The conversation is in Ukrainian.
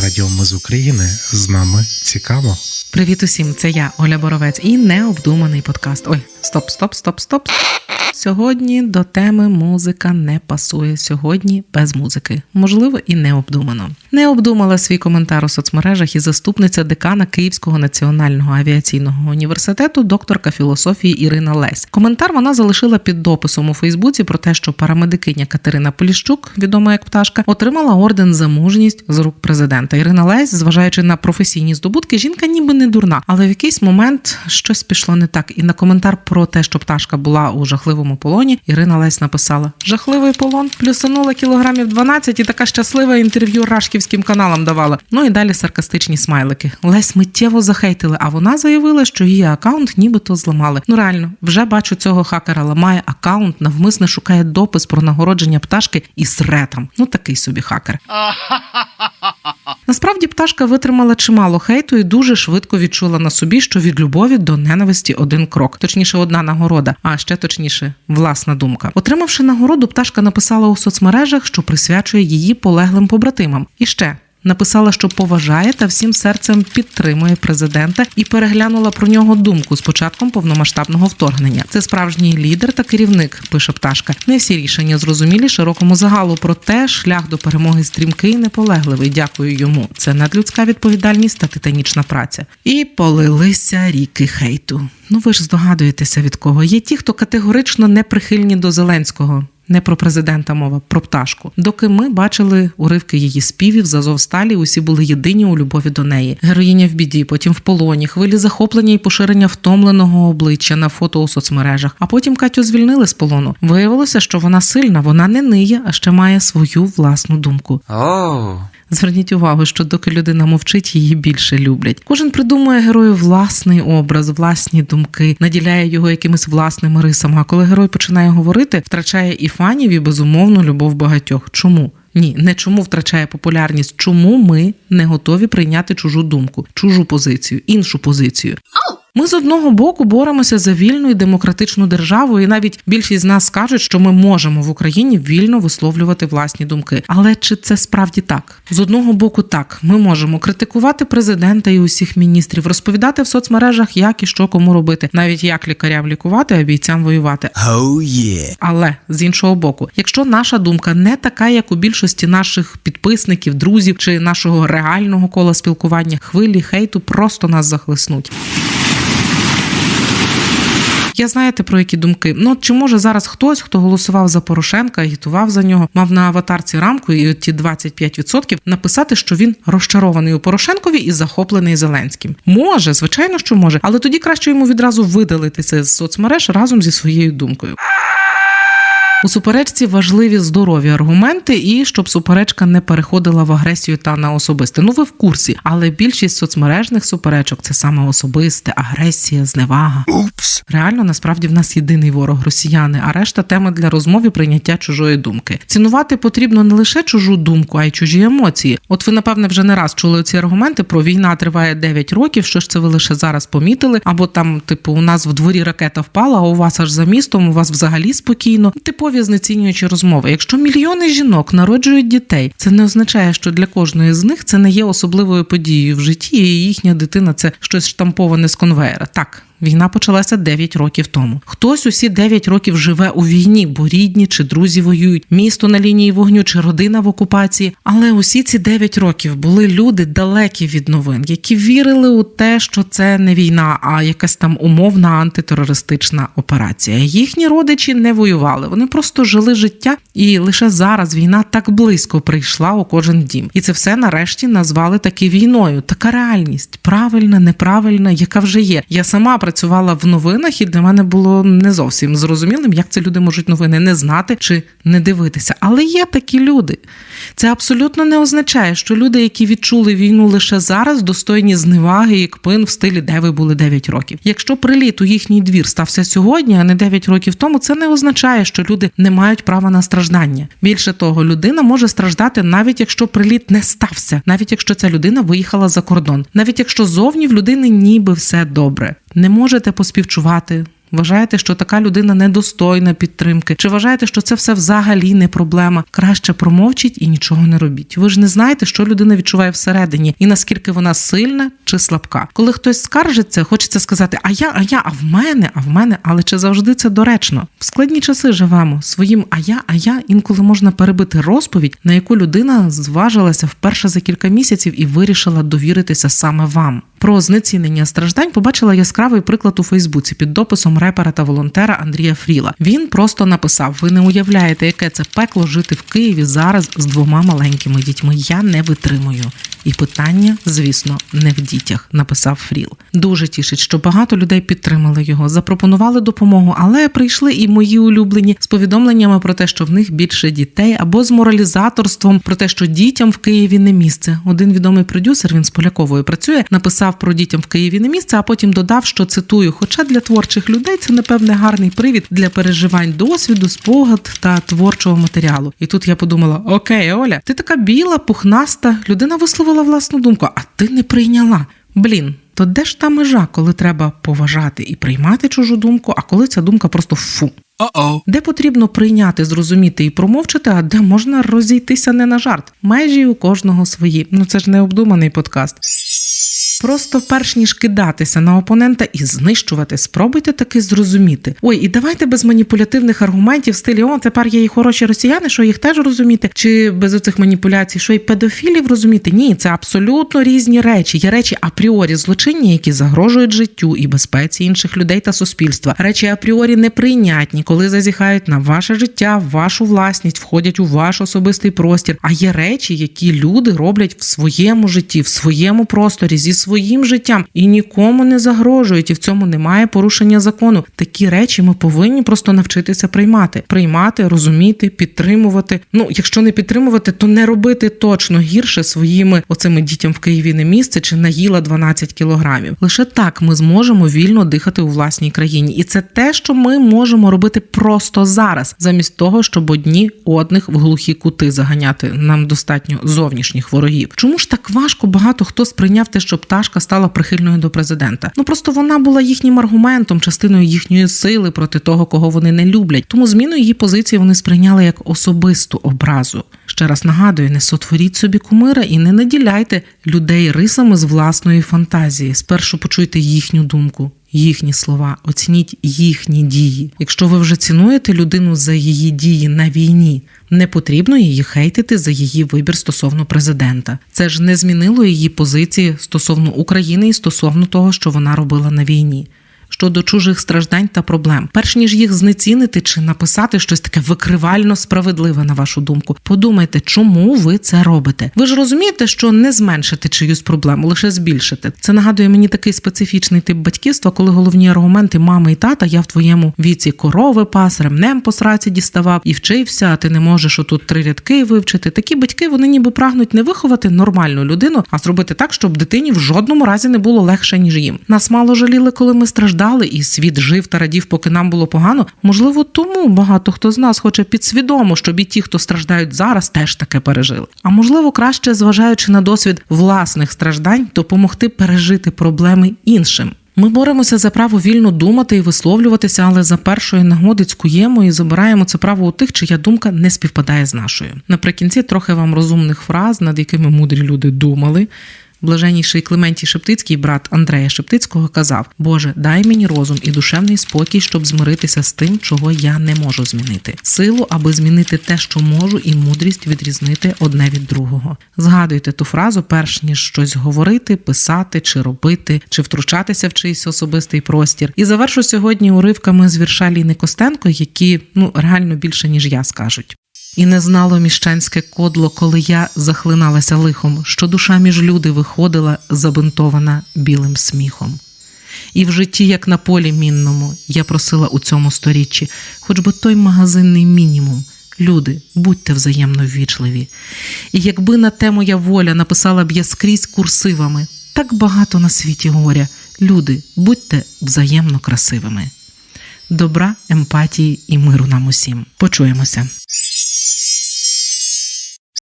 Радіо Ми з України з нами цікаво. Привіт усім, це я, Оля Боровець, і необдуманий подкаст. Ой, стоп, стоп, стоп, стоп. Сьогодні до теми музика не пасує. Сьогодні без музики, можливо, і необдумано. Не обдумала свій коментар у соцмережах і заступниця декана Київського національного авіаційного університету, докторка філософії Ірина Лесь. Коментар вона залишила під дописом у Фейсбуці про те, що парамедикиня Катерина Поліщук, відома як пташка, отримала орден за мужність з рук президента. Ірина Лесь, зважаючи на професійні здобутки, жінка ніби не дурна, але в якийсь момент щось пішло не так. І на коментар про те, що пташка була у жахливому полоні, Ірина Лесь написала: жахливий полон, плюсанула кілограмів 12 і така щаслива інтерв'ю рашківським каналам давала. Ну і далі саркастичні смайлики. Лесь миттєво захейтили, а вона заявила, що її акаунт нібито зламали. Ну реально, вже бачу цього хакера ламає акаунт, навмисне шукає допис про нагородження пташки і сретам. Ну такий собі хакер. Насправді пташка витримала чимало хейту і дуже швидко відчула на собі, що від любові до ненависті один крок, точніше, одна нагорода, а ще точніше, власна думка. Отримавши нагороду, пташка написала у соцмережах, що присвячує її полеглим побратимам. І ще. Написала, що поважає та всім серцем підтримує президента і переглянула про нього думку з початком повномасштабного вторгнення. Це справжній лідер та керівник, пише пташка. Не всі рішення зрозумілі широкому загалу. Проте шлях до перемоги стрімкий і неполегливий. Дякую йому. Це надлюдська відповідальність та титанічна праця. І полилися ріки хейту. Ну ви ж здогадуєтеся від кого є ті, хто категорично не прихильні до Зеленського. Не про президента мова, про пташку. Доки ми бачили уривки її співів з Азовсталі, усі були єдині у любові до неї. Героїня в біді, потім в полоні, хвилі захоплення і поширення втомленого обличчя на фото у соцмережах. А потім Катю звільнили з полону. Виявилося, що вона сильна, вона не ниє, а ще має свою власну думку. Oh. Зверніть увагу, що доки людина мовчить, її більше люблять. Кожен придумує герою власний образ, власні думки, наділяє його якимись власними рисами. А коли герой починає говорити, втрачає і фанів, і безумовно любов багатьох. Чому? Ні, не чому втрачає популярність, чому ми не готові прийняти чужу думку, чужу позицію, іншу позицію. Ми з одного боку боремося за вільну і демократичну державу, і навіть більшість з нас скажуть, що ми можемо в Україні вільно висловлювати власні думки. Але чи це справді так? З одного боку, так ми можемо критикувати президента і усіх міністрів, розповідати в соцмережах, як і що кому робити, навіть як лікарям лікувати, а бійцям воювати. Oh yeah. Але з іншого боку, якщо наша думка не така, як у більшості наших підписників, друзів чи нашого реального кола спілкування, хвилі хейту просто нас захлеснуть. Я знаєте про які думки? Ну чи може зараз хтось, хто голосував за Порошенка, агітував за нього, мав на аватарці рамку і ті 25% написати, що він розчарований у Порошенкові і захоплений Зеленським? Може, звичайно, що може, але тоді краще йому відразу видалитися з соцмереж разом зі своєю думкою. У суперечці важливі здорові аргументи, і щоб суперечка не переходила в агресію та на особисте. Ну ви в курсі, але більшість соцмережних суперечок це саме особисте, агресія, зневага. Oops. Реально, насправді в нас єдиний ворог росіяни, а решта теми для розмови прийняття чужої думки. Цінувати потрібно не лише чужу думку, а й чужі емоції. От ви, напевне, вже не раз чули ці аргументи про війна триває 9 років. Що ж це ви лише зараз помітили? Або там, типу, у нас в дворі ракета впала, а у вас аж за містом, у вас взагалі спокійно. Типові знецінюючі розмови. Якщо мільйони жінок народжують дітей, це не означає, що для кожної з них це не є особливою подією в житті, і їхня дитина це щось штамповане з конвеєра. Так. Війна почалася 9 років тому. Хтось усі 9 років живе у війні, бо рідні чи друзі воюють, місто на лінії вогню чи родина в окупації. Але усі ці 9 років були люди далекі від новин, які вірили у те, що це не війна, а якась там умовна антитерористична операція. Їхні родичі не воювали, вони просто жили життя, і лише зараз війна так близько прийшла у кожен дім. І це все нарешті назвали таки війною. Така реальність, правильна, неправильна, яка вже є. Я сама працювала в новинах, і для мене було не зовсім зрозумілим, як це люди можуть новини не знати чи не дивитися. Але є такі люди. Це абсолютно не означає, що люди, які відчули війну лише зараз, достойні зневаги і кпин в стилі, де ви були 9 років. Якщо приліт у їхній двір стався сьогодні, а не 9 років тому, це не означає, що люди не мають права на страждання. Більше того, людина може страждати навіть якщо приліт не стався, навіть якщо ця людина виїхала за кордон, навіть якщо зовні в людини ніби все добре. Не можете поспівчувати. Вважаєте, що така людина недостойна підтримки? Чи вважаєте, що це все взагалі не проблема? Краще промовчіть і нічого не робіть. Ви ж не знаєте, що людина відчуває всередині, і наскільки вона сильна чи слабка. Коли хтось скаржиться, хочеться сказати: а я, а я, а в мене, а в мене, але чи завжди це доречно? В складні часи живемо своїм, а я, а я інколи можна перебити розповідь, на яку людина зважилася вперше за кілька місяців і вирішила довіритися саме вам. Про знецінення страждань побачила яскравий приклад у Фейсбуці під дописом репера та волонтера Андрія Фріла. Він просто написав: Ви не уявляєте, яке це пекло жити в Києві зараз з двома маленькими дітьми. Я не витримую. І питання, звісно, не в дітях, написав Фріл. Дуже тішить, що багато людей підтримали його, запропонували допомогу, але прийшли і мої улюблені з повідомленнями про те, що в них більше дітей, або з моралізаторством про те, що дітям в Києві не місце. Один відомий продюсер, він з Поляковою працює, написав про дітям в Києві не місце, а потім додав, що цитую: хоча для творчих людей це напевне гарний привід для переживань досвіду, спогад та творчого матеріалу. І тут я подумала: Окей, Оля, ти така біла, пухнаста, людина висловила власну думку, а ти не прийняла. Блін, то де ж та межа, коли треба поважати і приймати чужу думку, а коли ця думка просто фу? Uh-oh. Де потрібно прийняти, зрозуміти і промовчати, а де можна розійтися не на жарт. Межі у кожного свої. Ну це ж не обдуманий подкаст. Просто перш ніж кидатися на опонента і знищувати, спробуйте таки зрозуміти. Ой, і давайте без маніпулятивних аргументів в стилі о, тепер є і хороші росіяни, що їх теж розуміти, чи без оцих маніпуляцій, що й педофілів розуміти. Ні, це абсолютно різні речі. Є речі апріорі злочинні, які загрожують життю і безпеці інших людей та суспільства. Речі апріорі неприйнятні, коли зазіхають на ваше життя, вашу власність, входять у ваш особистий простір. А є речі, які люди роблять в своєму житті, в своєму просторі зі своїм життям і нікому не загрожують, і в цьому немає порушення закону. Такі речі ми повинні просто навчитися приймати, приймати, розуміти, підтримувати. Ну, якщо не підтримувати, то не робити точно гірше своїми оцими дітям в Києві не місце чи наїла 12 кілограмів. Лише так ми зможемо вільно дихати у власній країні, і це те, що ми можемо робити просто зараз, замість того, щоб одні одних в глухі кути заганяти. Нам достатньо зовнішніх ворогів. Чому ж так важко багато хто сприйняв те, що пташка стала прихильною до президента? Ну просто вона була їхнім аргументом, частиною їхньої сили проти того, кого вони не люблять. Тому зміну її позиції вони сприйняли як особисту образу. Ще раз нагадую, не сотворіть собі кумира і не наділяйте людей рисами з власної фантазії. Спершу почуйте їхню думку. Їхні слова, оцініть їхні дії. Якщо ви вже цінуєте людину за її дії на війні, не потрібно її хейтити за її вибір стосовно президента. Це ж не змінило її позиції стосовно України і стосовно того, що вона робила на війні. Щодо чужих страждань та проблем, перш ніж їх знецінити чи написати щось таке викривально справедливе на вашу думку, подумайте, чому ви це робите. Ви ж розумієте, що не зменшите чиюсь проблему, лише збільшите. Це нагадує мені такий специфічний тип батьківства, коли головні аргументи мами і тата я в твоєму віці корови пас, ремнем по сраці діставав і вчився. А ти не можеш отут три рядки вивчити. Такі батьки вони ніби прагнуть не виховати нормальну людину, а зробити так, щоб дитині в жодному разі не було легше ніж їм. Нас мало жаліли, коли ми страждали, і світ жив та радів, поки нам було погано. Можливо, тому багато хто з нас хоче підсвідомо, щоб і ті, хто страждають зараз, теж таке пережили. А можливо, краще зважаючи на досвід власних страждань, допомогти пережити проблеми іншим. Ми боремося за право вільно думати і висловлюватися, але за першої нагоди цькуємо і забираємо це право у тих, чия думка не співпадає з нашою. Наприкінці трохи вам розумних фраз, над якими мудрі люди думали. Блаженніший Клементій Шептицький, брат Андрея Шептицького, казав: Боже, дай мені розум і душевний спокій, щоб змиритися з тим, чого я не можу змінити, силу, аби змінити те, що можу, і мудрість відрізнити одне від другого. Згадуйте ту фразу, перш ніж щось говорити, писати чи робити, чи втручатися в чийсь особистий простір. І завершу сьогодні уривками з вірша Ліни Костенко, які ну реально більше ніж я скажуть. І не знало міщанське кодло, коли я захлиналася лихом, що душа між люди виходила, забинтована білим сміхом. І в житті, як на полі мінному, я просила у цьому сторіччі, хоч би той магазинний мінімум. Люди, будьте взаємно ввічливі. І якби на те моя воля написала б я скрізь курсивами, так багато на світі горя. Люди, будьте взаємно красивими. Добра, емпатії і миру нам усім. Почуємося.